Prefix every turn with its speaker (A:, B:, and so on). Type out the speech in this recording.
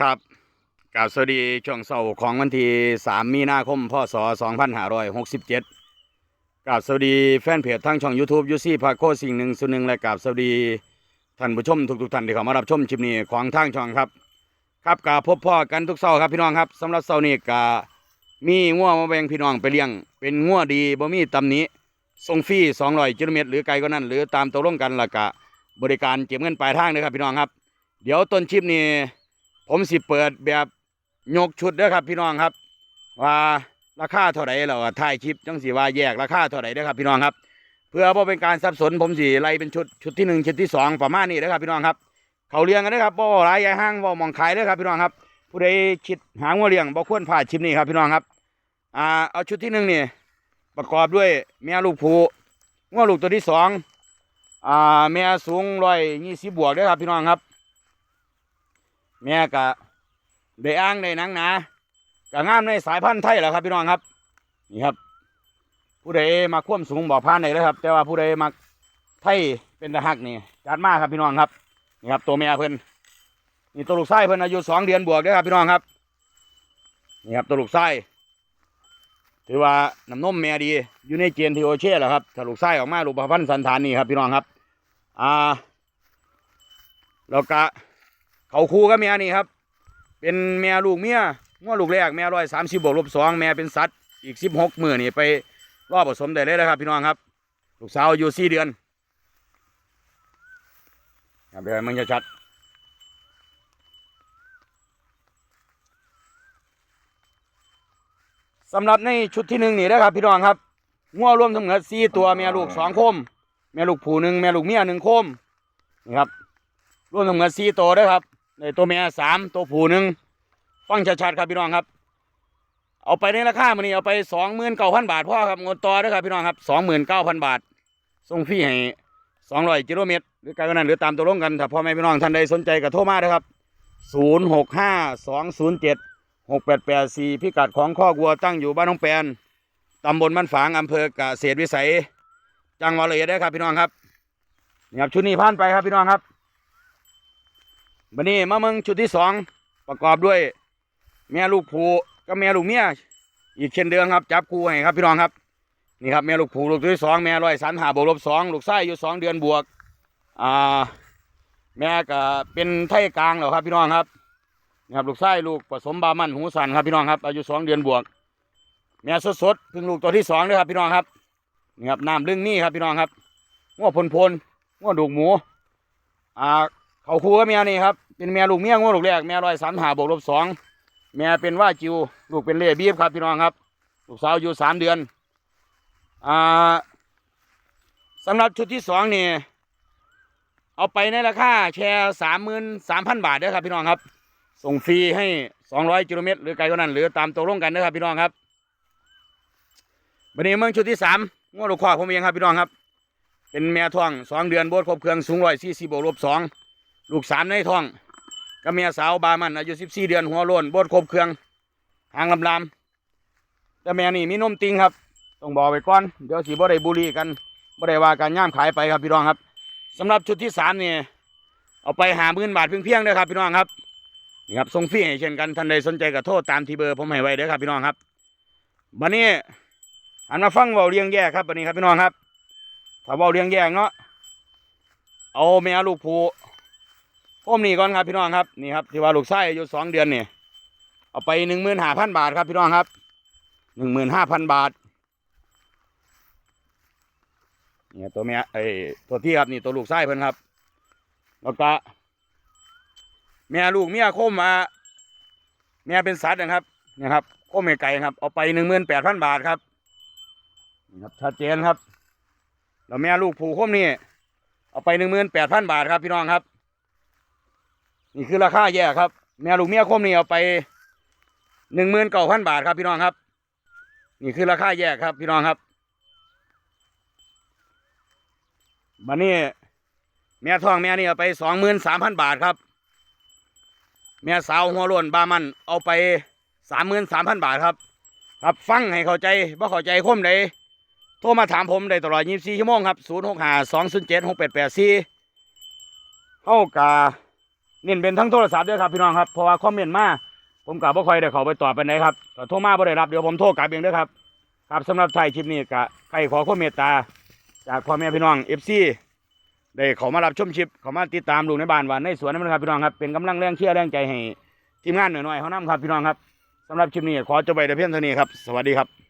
A: ครับกาบสวัสดีช่วงเสาร์ของวันที่ 3 มีนาคม พศ 2567กาบสวัสดีแฟนเพจทางช่อง YouTube ยูซี่พาโคสิ่งหนึ่งส่วนหนึ่งและกาบสวัสดีท่านผู้ชมทุกๆท่านที่เข้ามารับชมคลิปนี้ของทางช่องครับ ครับกาพบพ่อกันทุกเสาร์ครับพี่น้องครับสำหรับเสาร์นี้กามีงัวมาแบ่งพี่น้องไปเลี้ยง เป็นงัวดีบ่มีตำหนิส่งฟรี200กิโลเมตรหรือไกลกว่านั้น หรือตามตกลงกันล้วก็บริการเก็บเงินปลายทางเลยครับพี่น้องครับ เดี๋ยวต้นคลิปนี้ ผมสิเปิดแบบยกชุดเด้อครับพี่น้องครับ ว่าราคาเท่าไหร่เราถ่ายคลิปจังสีว่าแยกราคาเท่าไหร่เด้อครับพี่น้องครับ เพื่อบ่เป็นการสับสนผมสิไล่เป็นชุดชุดที่หนึ่งชุดที่สองประมาณนี้เด้อครับพี่น้องครับ เขาเลี้ยงกันนะครับบ่หลายใหญ่ห้างบ่หมองขายเด้อครับพี่น้องครับ ผู้ใดคิดหางัวเลี้ยงบ่ควรพลาดคลิปนี้ครับพี่น้องครับอ่าเอาชุดที่หนึ่งนี่ประกอบด้วยแม่ลูกผูงัวลูกตัวที่สองอ่าแม่สูงร้อยยี่สิบบวกเด้อครับพี่น้องครับ แม่กะได้อ้างได้นังหนากะงามในสายพันธุ์ไทยแหละครับพี่น้องครับนี่ครับ ผู้ใดมาคว่ำสูงบอกพานได้เลยครับ แต่ว่าผู้ใดมาไทยเป็นตะหักนี่จัดมากครับพี่น้องครับนี่ครับ ตัวแม่เพิ่นนี่ตัวลูกไส้เพิ่นอายุสองเดือนบวกเด้ครับพี่น้องครับนี่ครับตัวลูกไส้ถือว่าน้ำนมแม่ดีอยู่ในเกณฑ์ที่โอเช่แหละครับถ้าลูกไส้ออกมาลูกประพันธ์สันฐานนี่ครับพี่น้องครับ อ่าแล้วก็ เขาคู่กับเมียนี่ครับ เป็นเมียลูกเมียง้อลูกแรกเมียร้อยสามสิบบวกลบสองเมียเป็นสัตว์อีกสิบหกมือนี่ไปรอบผสมได้เลยนะครับ พี่น้องครับ ลูกสาวอยู่สี่เดือนเดี๋ยวมันจะชัดสำหรับในชุดที่หนึ่งนี่นะครับ พี่น้องครับง้อรวมทั้งหมดสี่ตัวเมียลูกสองโคมเมียลูกผูหนึ่งเมียลูกเมียหนึ่งโคมนี่ครับรวมทั้งหมดสี่ตัวด้วยครับ ในตัวเมียสามตัวผู้หนึ่งฟังชัดๆครับพี่น้องครับ เอาไปในราคามันนี้เอาไปสองหมื่นเก้าพันบาทพ่อครับเงินต่อด้วยครับพี่น้องครับสองหมื่นเก้าพันบาทส่งฟรีให้สองร้อยกิโลเมตรหรือไกลกว่านั้นหรือตามตัวลงกันถ้าพ่อแม่พี่น้องท่านใดสนใจก็โทรมาเลยครับศูนย์หกห้าสองศูนย์เจ็ดหกแปดแปดสี่พิกัดของข้อกวัวตั้งอยู่บ้านน้องแปนตำบลบ้านฝางอำเภอกเกษตรวิสัย จังหวัดเลยได้ครับพี่น้องครับนี่ครับชุดนี้ผ่านไปครับพี่น้องครับ บันนี้มาเมืองชุดที่สองประกอบด้วย แม่ลูกผูกับแม่ลูกเมียอีกเช่นเดิมครับ จับคู่ให้ครับพี่น้องครับนี่ครับแม่ลูกผูลูกตัวที่สองแม่ร้อยสันหาบวกลบสองลูกไส้อยู่สองเดือนบวกอ่าแม่ก็เป็นไทยกลางแล้วครับพี่น้องครับนี่ครับลูกไส้ลูกผสมบามันหูสันครับพี่น้องครับอายุสองเดือนบวก แม่สดๆเพิ่งลูกตัวที่สองเลยครับพี่น้องครับนี่ครับน้ำลึงนี่ครับพี่น้องครับง้อพลพลง้อดูกหมูอ่า เขาคู่กับเมียนี่ครับเป็นเมียลูกเมียงูลูกแรกเมียร้อยสามหาบวกลบสองเมียเป็นว่าจิวลูกเป็นเล่บีบครับพี่น้องครับ ลูกสาวอยู่สามเดือนอ่าสำหรับชุดที่สองนี่เอาไปในราคาแชร์สามหมื่นสามพันบาทเด้อครับพี่น้องครับ ส่งฟรีให้สองร้อยกิโลเมตรหรือไกลกว่านั้น หรือตามตกลงกันนะครับพี่น้องครับวันนี้เมืองชุดที่สามงูลูกควายผมเองครับพี่น้องครับ เป็นแม่ท้องสองเดือนโบดครบเครื่องสูงร้อยสี่สิบบวกลบสอง ลูกสามในท้องกับเมียสาวบามันอายุสิบสี่เดือนหัวโลนบดครบเครื่องหางลำลำแต่แม่นี่มีนมติงครับต้องบอกไว้ก่อนเดี๋ยวสีบ่ได้บุรีกันบ่ได้ว่าการย่ามขายไปครับพี่น้องครับสำหรับชุดที่สามเนี่ยเอาไปหาหมื่นบาทเพียงๆเด้ครับพี่น้องครับนี่ครับส่งฟรีให้เช่นกันท่านใดสนใจก็โทษตามที่เบอร์ผมให้ไว้เด้อครับพี่น้องครับบันนี้หันมาฟังเบาเรียงแยกครับบันนี้ครับพี่น้องครับ ถ้าเบาเรียงแยกเนาะเอาแม่ลูกผู ผมนี่ก่อนครับพี่น้องครับนี่ครับที่ว่าลูกไส้อายุสองเดือนเนี่ยเอาไปหนึ่งหมื่นห้าพันบาทครับพี่น้องครับหนึ่งหมื่นห้าพันบาทเนี่ยตัวเมียไอ้ตัวที่ครับนี่ตัวลูกไส้เพิ่นครับแล้วก็เมียลูกเมียโคมมาเมียเป็นสัตว์นะครับนี่ครับโคมไก่ครับเอาไปหนึ่งหมื่นแปดพันบาทครับนี่ครับชัดเจนครับแล้วเมียลูกผูโคมนี่เอาไปหนึ่งหมื่นแปดพันบาทครับพี่น้องครับ นี่คือราคาแย่ครับ แม่ลูกเมียคมนี่เอาไปหนึ่งหมื่นเก้าพันบาทครับพี่น้องครับ นี่คือราคาแยกครับพี่น้องครับบันนี้แม่ทองแม่นี่เอาไปสองหมื่นสามพันบาทครับ แม่สาวหัวล้วนบามันเอาไปสามหมื่นสามพันบาทครับ ครับฟังให้เข้าใจว่าเข้าใจคมใดโทรมาถามผมได้ตลอด24ชั่วโมงครับ0 6 5 2 0 7 6 8 8 4เข้ากา เน้นเป็นทั้งโทรศัพท์ด้วยครับพี่น้องครับเพราะว่าคอมเมนต์มาผมกับบ่ค่อยได้เขาไปตอบปานครับถ้าโทรมาบ่ได้รับเดี๋ยวผมโทรกลับเองด้อครับครับสำหรับไทยคลิปนี้ก็ใครขอความเมตตา จากพ่อแม่พี่น้อง FC ได้เขามารับชมคลิปเขามาติดตามลูกในบ้านว่าในสวนนั่นครับพี่น้องครับเป็นกำลังแรงเชียร์แรงใจให้ทีมงานหน่อยๆเขานํครับพี่น้องครับสำหรับคลิปนี้ขอจบไปแต่เพียงเท่านี้ครับสวัสดีครับ